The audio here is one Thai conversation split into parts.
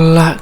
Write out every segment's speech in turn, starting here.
ละครับผม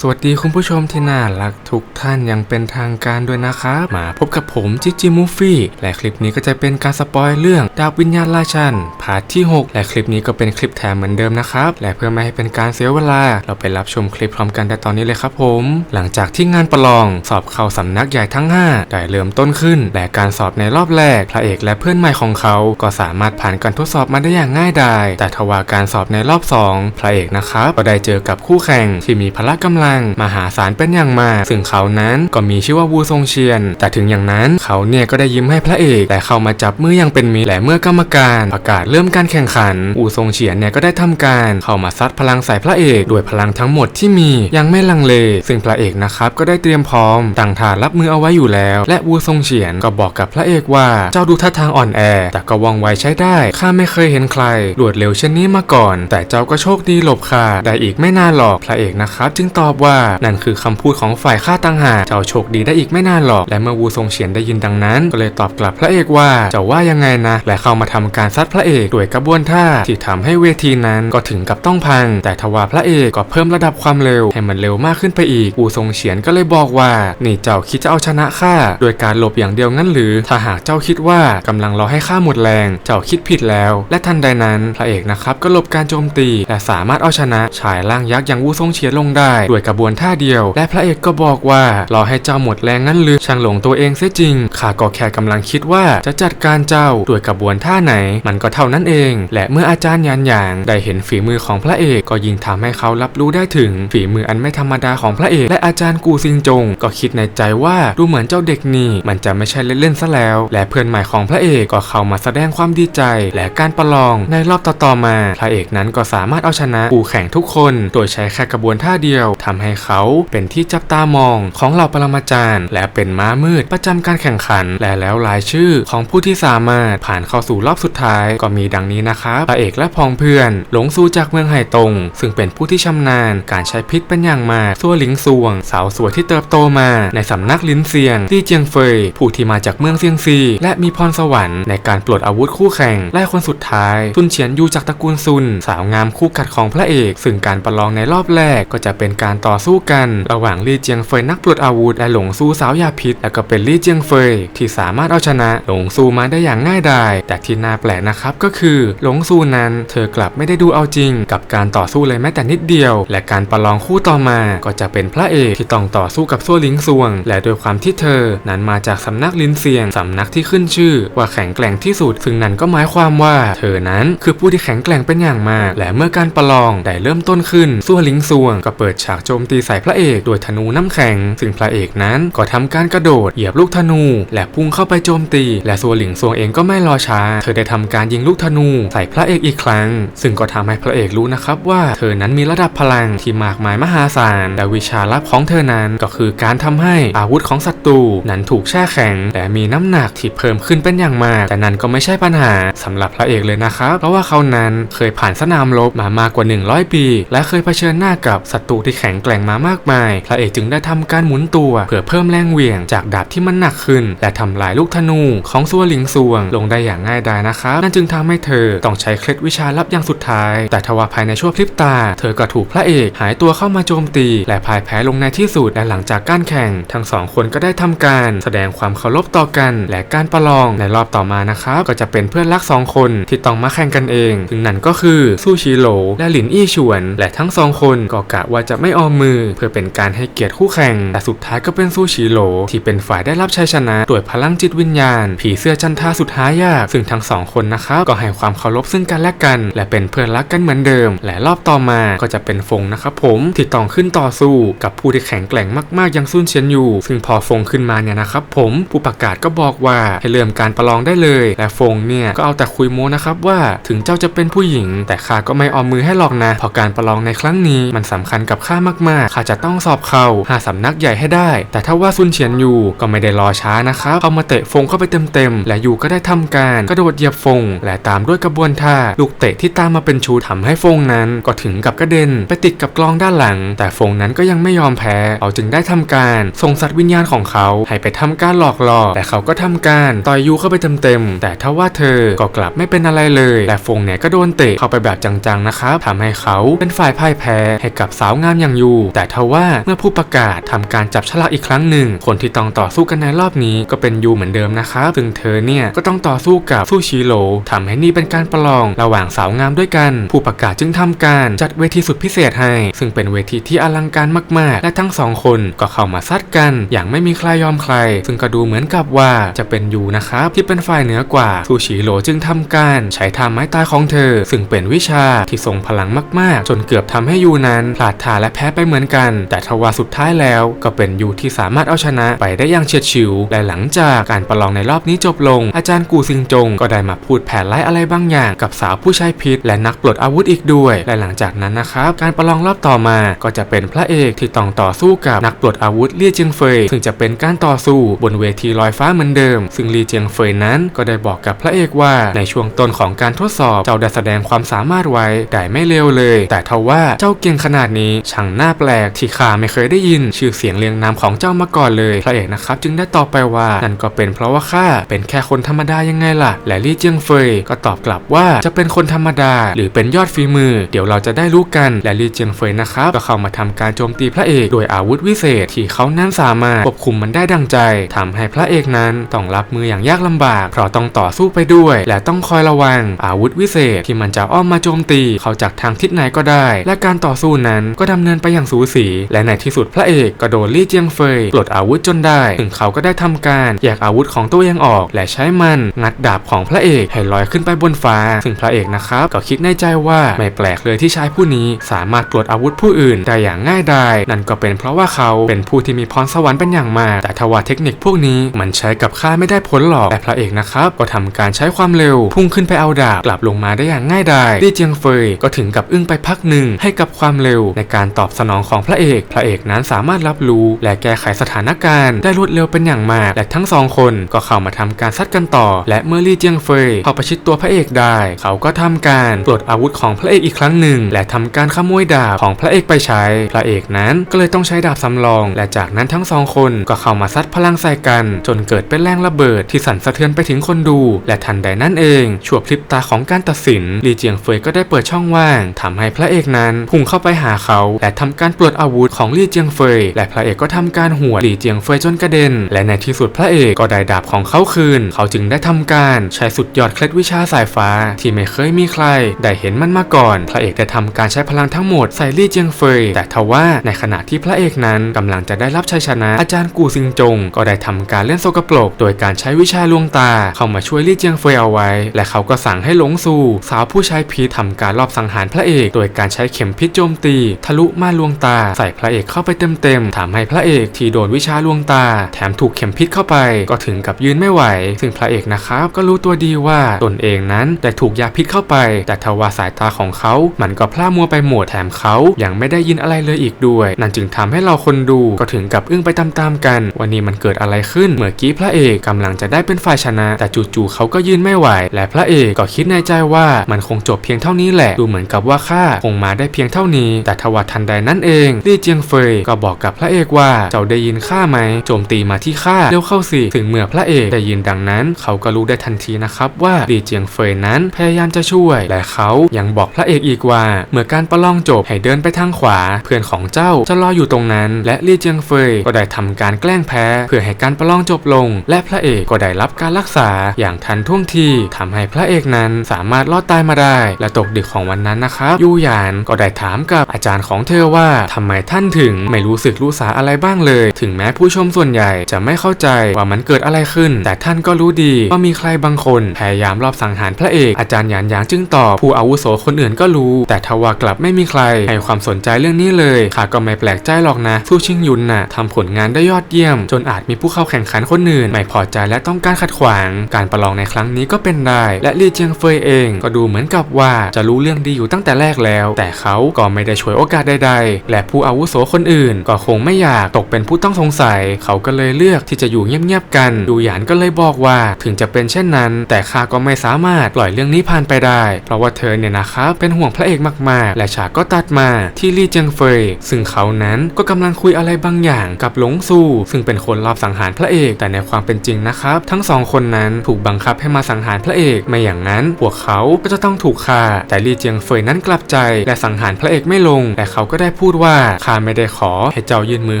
สวัสดีคุณผู้ชมที่น่ารักทุกท่านยังเป็นทางการด้วยนะครับ มาพบกับผมจิจิมูฟี่และคลิปนี้ก็จะเป็นการสปอยเรื่องดาบวิญญาณราชันพาร์ทที่ 6 และคลิปนี้ก็เป็นคลิปแถมเหมือนเดิมนะครับ และเพื่อไม่ให้เป็นการเสียเวลา เราไปรับชมคลิปพร้อมกันได้ตอนนี้เลยครับผม หลังจากที่งานประลองสอบเข้าสำนักใหญ่ทั้ง 5 ได้เริ่มต้นขึ้น และการสอบในรอบแรกพระเอกและเพื่อนใหม่ของเขา ก็สามารถผ่านการทดสอบมาได้อย่างง่ายดายแต่ทว่าการสอบในรอบสองพระเอกนะครับก็ได้เจอกับคู่แข่งที่มีพละกำลังมหาศาลเป็นอย่างมาก ซึ่งเขานั้นก็มีชื่อว่าวูซงเชียน แต่ถึงอย่างนั้นเขาเนี่ยก็ได้ยิ้มให้พระเอก แต่เข้ามาจับมืออย่างเป็นมิตรและเมื่อกรรมการประกาศเริ่มการแข่งขัน วูซงเฉียนเนี่ยก็ได้ทำการเข้ามาซัดพลังใส่พระเอกด้วยพลังทั้งหมดที่มียังไม่ลังเล ซึ่งพระเอกนะครับก็ได้เตรียมพร้อมตั้งท่ารับมือเอาไว้อยู่แล้ว และวูซงเฉียนก็บอกกับพระเอกว่าเจ้าดูท่าทางอ่อนแอ แต่ก็ว่องไวใช้ได้ข้าไม่เคยเห็นใครรวดเร็วเช่นนี้มาก่อน แต่เจ้าก็โชคดีหลบข้าได้อีกไม่นานหรอกพระเอกนะครับ จึงตอบว่า นั่นคือคำพูดของฝ่ายข้าตังหากเจ้าโชคดีได้อีกไม่นานหรอก และเมื่อวูซงเฉียนได้ยินดังนั้น ก็เลยตอบกลับพระเอกว่าเจ้าว่ายังไงนะ และเข้ามาทำการซัดพระเอกด้วยกระบวนท่าที่ทำให้เวทีนั้นก็ถึงกับต้องพัง แต่ทว่าพระเอกก็เพิ่มระดับความเร็ว ให้มันเร็วมากขึ้นไปอีกวูซงเฉียนก็เลยบอกว่า นี่เจ้าคิดจะเอาชนะข้าโดยการหลบอย่างเดียวงั้นหรือ ถ้าหากเจ้าคิดว่ากำลังรอให้ข้าหมดแรง เจ้าคิดผิดแล้ว และทันใดนั้นพระเอกนะครับก็หลบการโจมตี และสามารถเอาชนะชายร่างยักษ์อย่างวูซงเฉียนลงได้ด้วยกระบวนท่าเดียว และพระเอกก็บอกว่ารอให้เจ้าหมดแรงงั้นหรือช่างหลงตัวเองเสียจริงข้าก็แค่กำลังคิดว่าจะจัดการเจ้าด้วยกระบวนท่าไหน มันก็เท่านั้นเอง และเมื่ออาจารย์ยันหยางได้เห็นฝีมือของพระเอกก็ยิ่งทำให้เขารับรู้ได้ถึง ฝีมืออันไม่ธรรมดาของพระเอกและอาจารย์กูซิงจง ก็คิดในใจว่าดูเหมือนเจ้าเด็กนี่มันจะไม่ใช่เล่นๆซะแล้ว และเพื่อนใหม่ของพระเอกก็เข้ามาแสดงความดีใจ และการประลองในรอบต่อๆมา พระเอกนั้นก็สามารถเอาชนะคู่แข่งทุกคน โดยใช้แค่กระบวนท่าเดียวทำำให้เขาเป็นที่จับตามองของเหล่าปรมาจารย์ และเป็นม้ามืดประจำการแข่งขัน และแล้วรายชื่อของผู้ที่สามารถผ่านเข้าสู่รอบสุดท้ายก็มีดังนี้นะครับพระเอกและพองเพื่อน หลงซูจากเมืองไห่ตง ซึ่งเป็นผู้ที่ชำนาญการใช้พิษเป็นอย่างมากซัวหลิงซวง สาวสวยที่เติบโตมา ในสำนักลินเซียงที่เจียงเฟย ผู้ที่มาจากเมืองเซียงซี และมีพรสวรรค์ในการปลดอาวุธคู่แข่งและคนสุดท้ายซุนเฉียนยูจากตระกูลซุน สาวงามคู่กัดของพระเอก ซึ่งการประลองในรอบแรกก็จะเป็นการต่อสู้กัน ระหว่างลี่เจียงเฟยนักปลดอาวุธและหลงซูสาวยาพิษ และก็เป็นลี่เจียงเฟยที่สามารถเอาชนะหลงซูมาได้อย่างง่ายดาย แต่ที่น่าแปลกนะครับก็คือ หลงซูนั้นเธอกลับไม่ได้ดูเอาจริง กับการต่อสู้เลยแม้แต่นิดเดียว และการประลองคู่ต่อมาก็จะเป็นพระเอกที่ต้องต่อสู้กับซัวหลิงซวง และโดยความที่เธอนั้นมาจากสำนักลินเซียงสำนักที่ขึ้นชื่อ ว่าแข็งแกร่งที่สุด ซึ่งนั่นก็หมายความว่า เธอนั้นคือผู้ที่แข็งแกร่งเป็นอย่างมาก และเมื่อการประลองได้เริ่มต้นขึ้นซัวหลิงซวงก็เปิดฉากโจมตีใส่พระเอกโดยธนูน้ำแข็ง ซึ่งพระเอกนั้นก็ทำการกระโดดเหยียบลูกธนู และพุ่งเข้าไปโจมตี และซัวหลิงซวงเองก็ไม่รอช้า เธอได้ทำการยิงลูกธนูใส่พระเอกอีกครั้ง ซึ่งก็ทำให้พระเอกรู้นะครับว่าเธอนั้นมีระดับพลังที่มากมายมหาศาลและวิชาลับของเธอนั้นก็คือการทำให้อาวุธของศัตรูนั้นถูกแช่แข็ง และมีน้ำหนักที่เพิ่มขึ้นเป็นอย่างมาก แต่นั้นก็ไม่ใช่ปัญหาสำหรับพระเอกเลยนะครับเพราะว่าเขานั้นเคยผ่านสนามรบมามากกว่า 100 ปี และเคยเผชิญหน้ากับศัตรูที่แข็งแกร่งมามากมาย พระเอกจึงได้ทำการหมุนตัวเพื่อเพิ่มแรงเหวี่ยงจากดาบที่มันหนักขึ้น และทำลายลูกธนูของซัวหลิงซวงลงได้อย่างง่ายดายนะครับ นั่นจึงทำให้เธอต้องใช้เคล็ดวิชาลับอย่างสุดท้าย แต่ทว่าภายในชั่วพริบตา เธอก็ถูกพระเอกหายตัวเข้ามาโจมตี และพ่ายแพ้ลงในที่สุดและหลังจากการแข่ง ทั้งสองคนก็ได้ทำการแสดงความเคารพต่อกัน และการประลองในรอบต่อมานะครับก็จะเป็นเพื่อนรักสองคนที่ต้องมาแข่งกันเองถึงนั่นก็คือซูชิโลและหลินอี้ฉวน และทั้งสองคนก็กะว่าจะไม่ออมมือ เพื่อเป็นการให้เกียรติคู่แข่ง แต่สุดท้ายก็เป็นซูชิโหลที่เป็นฝ่ายได้รับชัยชนะด้วยพลังจิตวิญญาณ ผีเสื้อจันทาสุดท้ายยาก ซึ่งทั้งสองคนนะครับก็ให้ความเคารพซึ่งกันและกัน และเป็นเพื่อนรักกันเหมือนเดิม และรอบต่อมาก็จะเป็นฟงนะครับผมที่ต้องขึ้นต่อสู้กับผู้ที่แข็งแกร่งมากๆย่างซุนเฉียนอยู่ ซึ่งพอฟงขึ้นมาเนี่ยนะครับผมผู้ประกาศก็บอกว่าให้เริ่มการประลองได้เลย และฟงเนี่ยก็เอาแต่คุยโม้นะครับว่าถึงเจ้าจะเป็นผู้หญิง แต่ข้าก็ไม่ออมมือให้หรอกนะเพราะการประลองในครั้งนี้มันสำคัญกับข้ามากๆข้าจะต้องสอบเข้าหาสำนักใหญ่ให้ได้ แต่ถ้าว่าซุนเฉียนอยู่ก็ไม่ได้รอช้านะครับเขามาเตะฟงเข้าไปเต็มๆและอยู่ก็ได้ทำการกระโดดเหยียบฟง และตามด้วยกระบวนท่าลูกเตะที่ตามมาเป็นชูทำให้ฟงนั้น ก็ถึงกับกระเด็นไปติดกับกลองด้านหลัง แต่ฟงนั้นก็ยังไม่ยอมแพ้เขาจึงได้ทำการส่งสัตว์วิญญาณของเขาให้ไปทำการหลอกล่อแต่เขาก็ทำการต่อยยูเข้าไปเต็มๆแต่ถ้าว่าเธอก็กลับไม่เป็นอะไรเลยและฟงเนี่ยก็โดนเตะเข้าไปแบบจังๆนะครับทำให้เขาเป็นฝ่ายพ่ายแพ้ให้กับสาวงามอย่างยูแต่ทว่าเมื่อผู้ประกาศทำการจับฉลากอีกครั้งหนึ่ง คนที่ต้องต่อสู้กันในรอบนี้ก็เป็นยูเหมือนเดิมนะครับซึ่งเธอเนี่ยก็ต้องต่อสู้กับซูชิโร่ทำให้นี่เป็นการประลองระหว่างสาวงามด้วยกัน ผู้ประกาศจึงทำการจัดเวทีสุดพิเศษให้ ซึ่งเป็นเวทีที่อลังการมากๆ และทั้งสองคนก็เข้ามาซัดกัน อย่างไม่มีใครยอมใคร ซึ่งก็ดูเหมือนกับว่าจะเป็นยูนะครับที่เป็นฝ่ายเหนือกว่าซูชิโร่จึงทำการใช้ท่าไม้ตายของเธอ ซึ่งเป็นวิชาที่ทรงพลังมากๆ จนเกือบทำให้ยูนั้นพลาดท่าและแพ้ไปเหมือนกัน แต่ทว่าสุดท้ายแล้วก็เป็นยูที่สามารถเอาชนะไปได้อย่างเฉียดฉิว และหลังจากการประลองในรอบนี้จบลง อาจารย์กูซิงจงก็ได้มาพูดแผนไล่อะไรบางอย่าง กับสาวผู้ใช้พิษ และนักปลดอาวุธอีกด้วย และหลังจากนั้นนะครับ การประลองรอบต่อมาก็จะเป็นพระเอกที่ต้องต่อสู้กับนักปลดอาวุธเลี่ยเจิงเฟย ซึ่งจะเป็นการต่อสู้บนเวทีลอยฟ้าเหมือนเดิม ซึ่งลี่เจียงเฟยนั้นก็ได้บอกกับพระเอกว่าในช่วงต้นของการทดสอบเจ้าได้แสดงความสามารถไว้แต่ไม่เร็วเลย แต่ทว่าเจ้าเก่งขนาดนี้ช่างน่าแปลกที่ข้าไม่เคยได้ยิน ชื่อเสียงเรียงนามของเจ้ามาก่อนเลยพระเอกนะครับจึงได้ตอบไปว่านั่นก็เป็นเพราะว่าข้าเป็นแค่คนธรรมดายังไงล่ะ และลี่เจียงเฟยก็ตอบกลับว่าจะเป็นคนธรรมดา หรือเป็นยอดฝีมือ เดี๋ยวเราจะได้รู้กันและลี่เจียงเฟยนะครับก็เข้ามาทำการโจมตีพระเอกโดยอาวุธวิเศษที่เขานั้นสามารถควบคุมมันได้ดังใจทำให้พระเอกนั้นต้องรับมืออย่างยากลำบาก เพราะต้องต่อสู้ไปด้วย และต้องคอยระวัง อาวุธวิเศษที่มันจะอ้อมมาโจมตีเขาจากทางทิศไหนก็ได้ และการต่อสู้นั้นก็ดำเนินไปอย่างสูสี และในที่สุดพระเอกก็โดนลี่เจียงเฟยปลดอาวุธจนได้ ถึงเขาก็ได้ทำการแยกอาวุธของตัวเองออก และใช้มันงัดดาบของพระเอกให้ลอยขึ้นไปบนฟ้า ซึ่งพระเอกนะครับก็คิดในใจว่าไม่แปลกเลยที่ชายผู้นี้สามารถปลดอาวุธผู้อื่นได้อย่างง่ายดายนั่นก็เป็นเพราะว่าเขาเป็นผู้ที่มีพรสวรรค์เป็นอย่างมาก แต่ทว่าเทคนิคพวกนี้มันใช้กับข้าไม่ได้ผลหรอกแต่พระเอกนะครับก็ทำการใช้ความเร็ว พุ่งขึ้นไปเอาดาบกลับลงมาได้อย่างง่ายดายลี่เจียงเฟยก็ถึงกับอึ้งไปพักหนึ่งให้กับความเร็วในการตอบสนองของพระเอก พระเอกนั้นสามารถรับรู้ และแก้ไขสถานการณ์ ได้รวดเร็วเป็นอย่างมาก และทั้งสองคนก็เข้ามาทำการซัดกันต่อ และเมื่อลี่เจียงเฟยเข้าประชิดตัวพระเอกได้ เขาก็ทำการปลดอาวุธของพระเอกอีกครั้งหนึ่ง และทำการขโมยดาบของพระเอกไปใช้ พระเอกนั้นก็เลยต้องใช้ดาบสำรอง และจากนั้นทั้งสองคนก็เข้ามาซัดพลังใส่กัน จนเกิดเป็นแรงระเบิดที่สั่นสะเทือนไปถึงคนดู และทันใดนั้นเองชั่วพริบตาของการตัดสินลี่เจียงเฟยก็ได้เปิดช่องว่างทำให้พระเอกนั้นพุ่งเข้าไปหาเขาและททำการปลดอาวุธของลี่เจียงเฟย และพระเอกก็ทำการหัวลี่เจียงเฟยจนกระเด็น และในที่สุดพระเอกก็ได้ดาบของเขาคืน เขาจึงได้ทำการใช้สุดยอดเคล็ดวิชาสายฟ้า ที่ไม่เคยมีใคร ได้เห็นมันมาก่อน พระเอกได้ทำการใช้พลังทั้งหมดใส่ลี่เจียงเฟย แต่ทว่าในขณะที่พระเอกนั้นกำลังจะได้รับชัยชนะ อาจารย์กูซิงจง ก็ได้ทำการเล่นโซกโปรก โดยการใช้วิชาลวงตา เข้ามาช่วยลี่เจียงเฟยเอาไว้ และเขาก็สั่งให้หลงซูสาวผู้ใช้พิษทำการลอบสังหารพระเอก โดยการใช้เข็มพิษโจมตี ทะลุมาลวงตา ใส่พระเอกเข้าไปเต็มๆทำให้พระเอกที่โดนวิชาลวงตา แถมถูกเข็มพิษเข้าไป ก็ถึงกับยืนไม่ไหว ซึ่งพระเอกนะครับก็รู้ตัวดีว่าตนเองนั้นได้ถูกยาพิษเข้าไป แต่ทว่าสายตาของเขา มันก็พร่ามัวไปหมดแถมเขายังไม่ได้ยินอะไรเลยอีกด้วย นั่นจึงทำให้เราคนดูก็ถึงกับอึ้งไปตามๆกัน วันนี้มันเกิดอะไรขึ้นเมื่อกี้พระเอกกำลังจะได้เป็นฝ่ายชนะ แต่จู่ๆเขาก็ยืนไม่ไหว และพระเอกก็คิดในใจว่ามันคงจบเพียงเท่านี้แหละ ดูเหมือนกับว่าข้าคงมาได้เพียงเท่านี้ แต่ทว่าทันใดนั้นเองลี่เจียงเฟยก็บอกกับพระเอกว่าเจ้าได้ยินข้าไหมโจมตีมาที่ข้าเร็วเข้าสิถึงเมื่อพระเอกได้ยินดังนั้น เขาก็รู้ได้ทันทีนะครับว่าลี่เจียงเฟยนั้นพยายามจะช่วย และเขายังบอกพระเอกอีกว่า เมื่อการประลองจบให้เดินไปทางขวา เพื่อนของเจ้าจะรออยู่ตรงนั้น และลี่เจียงเฟยก็ได้ทำการแกล้งแพ้ เพื่อให้การประลองจบลง และพระเอกก็ได้รับการรักษาอย่างทันท่วงทีทำให้พระเอกนั้นสามารถรอดตายมาได้ และตกดึกของวันนั้นนะครับยูหยานก็ได้ถามกับอาจารย์ของเธอว่าทำไมท่านถึงไม่รู้สึกรู้สาอะไรบ้างเลย ถึงแม้ผู้ชมส่วนใหญ่จะไม่เข้าใจว่ามันเกิดอะไรขึ้น แต่ท่านก็รู้ดีว่ามีใครบางคนพยายามรอบสังหารพระเอกอาจารย์หยานหยางจึงตอบผู้อาวุโสคนอื่นก็รู้ แต่ทว่ากลับไม่มีใครให้ความสนใจเรื่องนี้เลยข้าก็ไม่แปลกใจหรอกนะสู้ชิงยุนน่ะทำผลงานได้ยอดเยี่ยม จนอาจมีผู้เข้าแข่งขันคนอื่น ไม่พอใจและต้องการขัดขวาง การประลองในครั้งนี้ก็เป็นได้ และลี่เจียงเฟยเองก็ดูเหมือนกับว่าจะรู้เรื่องดีอยู่ตั้งแต่แรกแล้ว แต่เขาก็ไม่ได้ช่วยโอกาสใดและผู้อาวุโสคนอื่น ก็คงไม่อยากตกเป็นผู้ต้องสงสัย เขาก็เลยเลือกที่จะอยู่เงียบๆกัน ดูหยานก็เลยบอกว่าถึงจะเป็นเช่นนั้น แต่ข้าก็ไม่สามารถปล่อยเรื่องนี้ผ่านไปได้ เพราะว่าเธอเนี่ยนะครับเป็นห่วงพระเอกมากๆ และฉากก็ตัดมาที่ลี่เจิงเฟย ซึ่งเขานั้นก็กำลังคุยอะไรบางอย่างกับหลงซูซึ่งเป็นคนรอบสังหารพระเอก แต่ในความเป็นจริงนะครับ ทั้งสองคนนั้นถูกบังคับให้มาสังหารพระเอกไม่อย่างนั้น พวกเขาก็จะต้องถูกฆ่า แต่ลี่เจียงเฟยนั้นกลับใจ และสังหารพระเอกไม่ลง แต่เขาก็ได้พูดว่าข้าไม่ได้ขอให้เจ้ายื่นมือ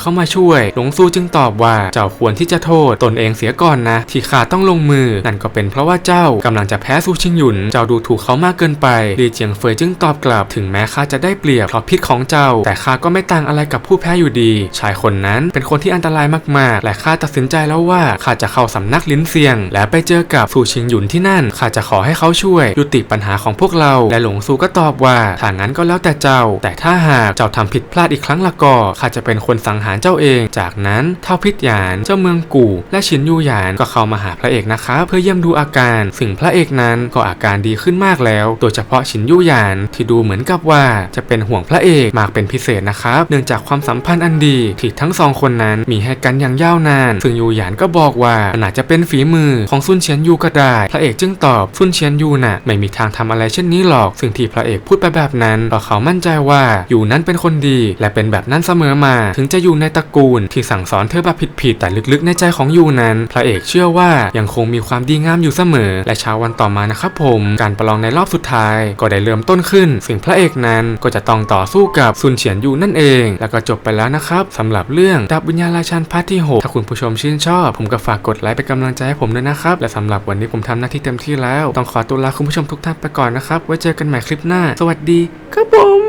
เข้ามาช่วย หลงซูจึงตอบว่าเจ้าควรที่จะโทษตนเองเสียก่อนนะ ที่ข้าต้องลงมือ นั่นก็เป็นเพราะว่าเจ้ากำลังจะแพ้ซูชิงหยุน เจ้าดูถูกเขามากเกินไปลี่เจียงเฟยจึงตอบกลับ ถึงแม้ข้าจะได้เปรียบเพราะพิษของเจ้า แต่ข้าก็ไม่ต่างอะไรกับผู้แพ้อยู่ดี ชายคนนั้นเป็นคนที่อันตรายมากๆ และข้าตัดสินใจแล้วว่าข้าจะเข้าสำนักลิ้นเซียง และไปเจอกับซูชิงหยุนที่นั่นข้าจะขอให้เขาช่วยยุติปัญหาของพวกเรา และหลงซูก็ตอบว่าถ้างั้นก็แล้วแต่เจ้า แต่ถ้าหากเจ้าททำผิดพลาดอีกครั้งละก็ข้าจะเป็นคนสังหารเจ้าเอง จากนั้นเท่าพิษหยานเจ้าเมืองกู่ และฉินยูหยานก็เข้ามาหาพระเอกนะครับเพื่อเยี่ยมดูอาการ ซึ่งพระเอกนั้นก็อาการดีขึ้นมากแล้ว โดยเฉพาะฉินยูหยานที่ดูเหมือนกับว่าจะเป็นห่วงพระเอกมากเป็นพิเศษนะครับเนื่องจากความสัมพันธ์อันดีที่ทั้งสองคนนั้นมีให้กันอย่างยาวนาน ซึ่งยูหยานก็บอกว่าอาจจะเป็นฝีมือของซุนเฉียนยูก็ได้ พระเอกจึงตอบซุนเฉียนยูน่ะไม่มีทางทำอะไรเช่นนี้หรอก ซึ่งที่พระเอกพูดไปแบบนั้นเพราะเขามั่นใจว่ายูนั้นเป็นคนดีและเป็นแบบนั้นเสมอมา ถึงจะอยู่ในตระกูลที่สั่งสอนเธอแบบผิดๆแต่ลึกๆในใจของยูนั้น พระเอกเชื่อว่ายังคงมีความดีงามอยู่เสมอ และเช้าวันต่อมานะครับผม การประลองในรอบสุดท้าย ก็ได้เริ่มต้นขึ้นซึ่งพระเอกนั้นก็จะต้องต่อสู้กับซุนเฉียนยูนั่นเอง แล้วก็จบไปแล้วนะครับสำหรับเรื่องดาบวิญญาณราชันพาร์ทที่หกถ้าคุณผู้ชมชื่นชอบ ผมก็ฝากกดไลค์เป็นกำลังใจให้ผมด้วยนะครับ และสำหรับวันนี้ผมทำหน้าที่เต็มที่แล้ว ต้องขอตัวลาคุณผู้ชมทุกท่านไปก่อนนะครับ ไว้เจอกันใหม่คลิปหน้า สวัสดีครับผม